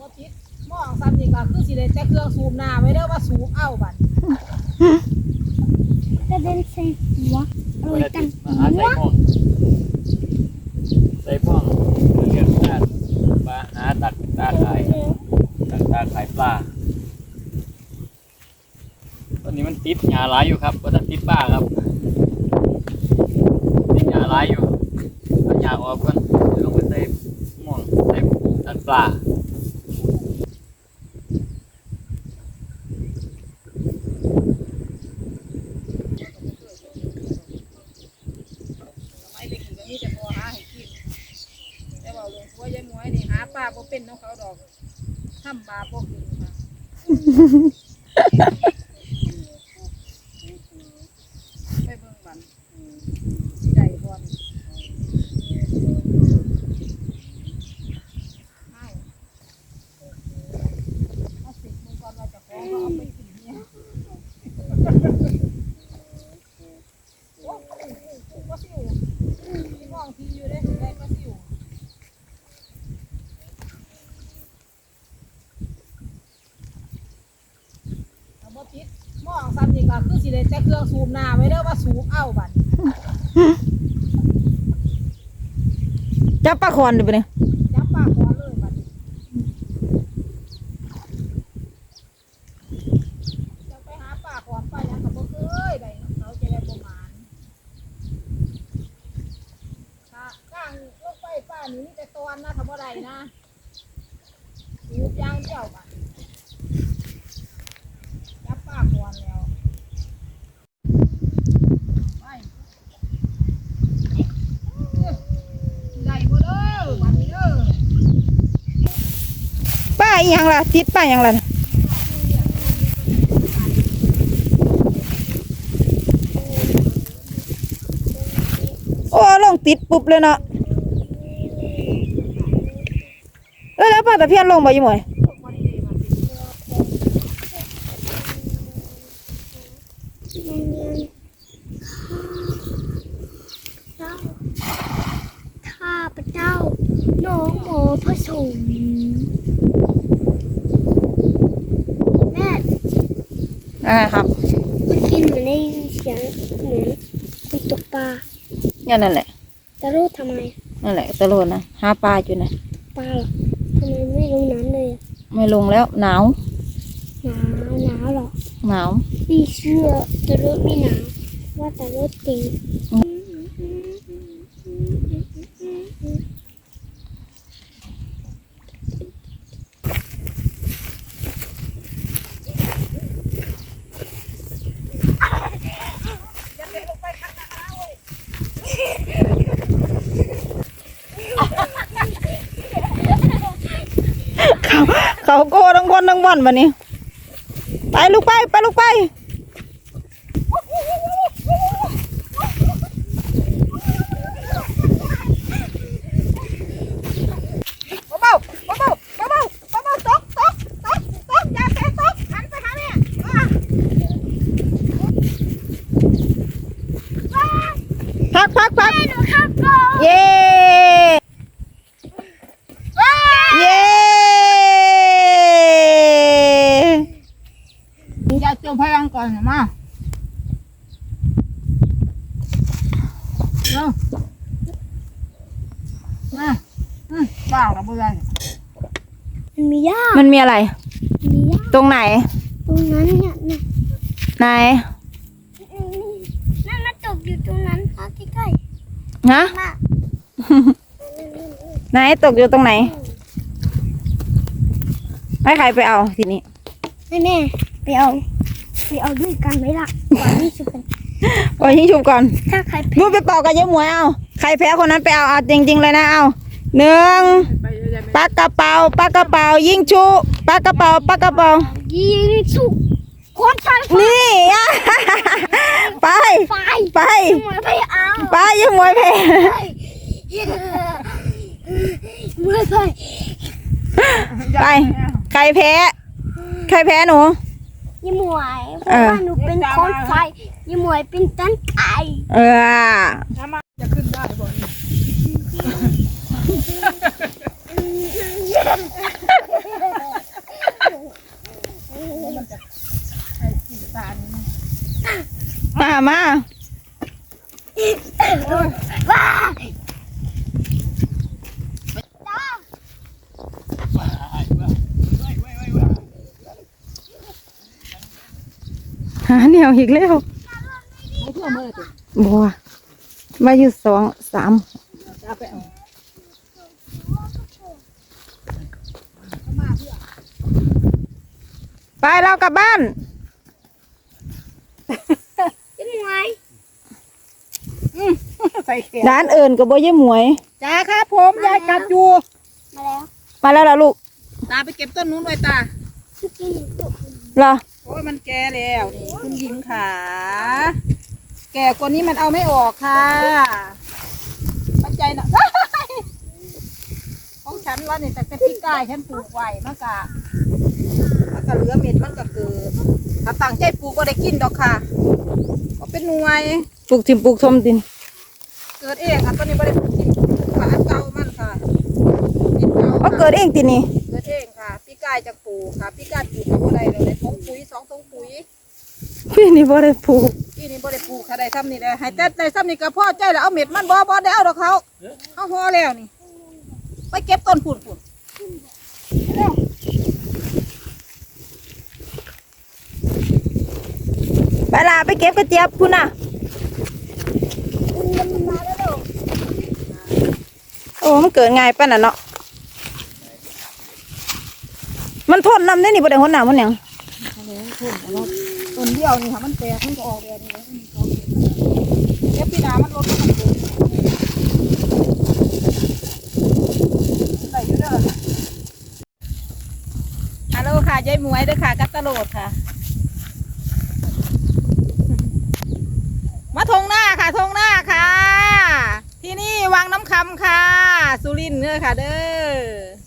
บ่ติดมองซ้ำนี่ก็คือสิได้แต่เครื่องสูบน้ำไว้เด้อว่าสูบเอาบัดกระเด็นใส่หัวโรยกันมาหาใส่หม้องใส่หม้องเรียกงานมาหาตักตาขายตักตาขายปลาตอนนี้มันติดหญ้าหลายอยู่ครับก็ต้องติดป้าครับติดหญ้าหลายอยู่เอาหญ้าออกก่อนเดี๋ยวลงไปใส่หม่องใส่ตักปลา สมัยเด็กก็มีแต่พอหาให้กินแต่ว่าหลวงพ่อยายหมาปลาบ่เป็นน้องเขาดอกทำปลาบ่กินค่ะไปเบิ่งบันสิได้บ่นี่อ้าวเอาสิมึงก่อนว่าเจะของเอาไปกินเนี่ยโอ้ก็สิวมีมองทีอยู่ได้ได้ก็สิว เอาบ่ติดมองซ้ำนี่ก็คือสิได้แต่ เครื่องสูบน้ำไว้เด้อว่าสูบเอาบัดจับปลาคอนดิบเนี่ยจับปากก่อนเลยบัดนี้จะไปหาปลาก่อนปลาหยังก็บ่เคยได้เขาจะได้บ่หมานถ้ากลางลงไปป้านี่มีแต่ตอนนะถ้าบ่ได้นะสูบอย่างเดียวบัดจับปลาก่อนแล้วไป ไหลบ่เด้อวันนี้เด้อ ป้าอีห ยังล่ะติดป้าอีหยังล่ะโอ้ลงติดปุ๊บเลยเนาะเอ้แล้วป้าตะเพียนลงบ่อยู่หมวยข้าพเจ้าน้องหมอผสมแม่ อ่าครับเมื่อกี้หนูได้ยินเสียงเหมือนคนตกปลาเนี่ยนั่นแหละแต่รู้ทำไมนั่นแหละตะโลนนะหาปลาอยู่นะปลาเหรอทำไมไม่ลงน้ำเลยอะไม่ลงแล้วหนาวหนาวหนาวเหรอหนาว พี่เชื่อแต่รถไม่หนาวว่าแต่รถจริง เขา เขาโก้ทั้งคนทั้งบ่อนวันนี้ ไปลูกไปไปลูกไปเบาๆเบาๆเบาๆเบาๆตกตกตกตกอย่าแตะตกหันไปหาแม่อะ พักพักพัก หนูขับก่อน เย้เย้ อย่าจมพลังก่อนมาเนาะมา อืมบ้าหรอบ่ได้มันมีหญ้ามันมีอะไร มีหญ้าตรงไหน ตรงนั้นเนี่ยนะไหน นั่นมันตกอยู่ตรงนั้นค่ะใกล้ฮะ ๆมาไหนตกอยู่ตรงไหน ให้ใครไปเอาทีนี้ ให้แม่ไปเอาไปเอาด้วยกันไหมล่ะก่อนที่จะเป็นโอ้ยยิงฉุบก่อนถ้าใครแพ้นู่นไปเป่ากับยายหมวยเอา ใครแพ้คนนั้นไปเอาเอาจริง ๆ เลยนะเอา หนึ่งไปเรื่อยๆปากกระเป๋าปากกระเป๋ายิงชุปากกระเป๋าปากกระเป๋ายิงสุกคนไฟนี่อะไปไฟไปทำไมไม่เอาไปยายหมวยแพ้เมื่อไฟไป ใครแพ้ ใครแพ้หนูยี่หมวยเพเอราะอว่าหนูเป็นคนไฟยี่หมวยเป็นต้นไก่เออจะขึ้นได้บ่ มามาว้าหาเหนียวอีกแล้วบัวมาอยู่สองสามเอไปเอา เรากลับบ้านเป็นไงใส่แขนร้านเอิญกับบัวยายหมวยจ้าครับผมยายกลับอยู่ มาแล้ว มาแล้วล่ะลูก ตาไปเก็บต้นนู้นไว้ตาเมื่อกี้ตกเหรอ โอ้ยมันแก่แล้วนี่คุณหญิงขาแก่กว่านี้มันเอาไม่ออกค่ะปัจจัยนะของฉันว่าเนี่ยแต่แต่พี่กายฉันปลูกไว้มากะ มันก็เหลือเม็ดมันก็เกิดถ้าตั้งใจปลูกก็ได้กินดอกค่ะก็เป็นหน่วยปลูกทิมปลูกทมดิน เกิดเองค่ะตอนนี้ไม่ได้ปลูกกินฝาเก่ามันค่ะดินเก่าก็ค่ะเกิดเองตินี่เกิดเองค่ะพี่กายจะปลูกค่ะพี่กายปลูกกับอะไรเลยทงปุ๋ยสองทงปุ๋ยพี่นี่บ่ได้ปลูกพี่นี่บ่ได้ปลูกค่ะได้ซ้ำนี่ได้ให้แต่ได้ซ้ำนี่ก็พ่อใจแล้วเอาเม็ดมันบ่บ่ได้เอาดอกเขาเอาห่อแล้วนี่ ไปเก็บต้นผุนผุน ไปลาไปเก็บกระเจี๊ยบคุณน่ะ โอ้มันเกิดง่ายปานน่ะเนาะ มันทนน้ำได้นี่บ่ได้หนน้ำมันยังต้นเดียวนี่ค่ะมันแตกมันก็ออกแบบนี้เก็บปีนามันลดมันปลูกได้อยู่เด้อฮัลโหลค่ะยายมวยด้อค่ะกัตตโลดค่ะ มาทงหน้าค่ะทงหน้าค่ะ ที่นี่วังน้ำคำค่ะ สุรินทร์เด้อค่ะเด้อ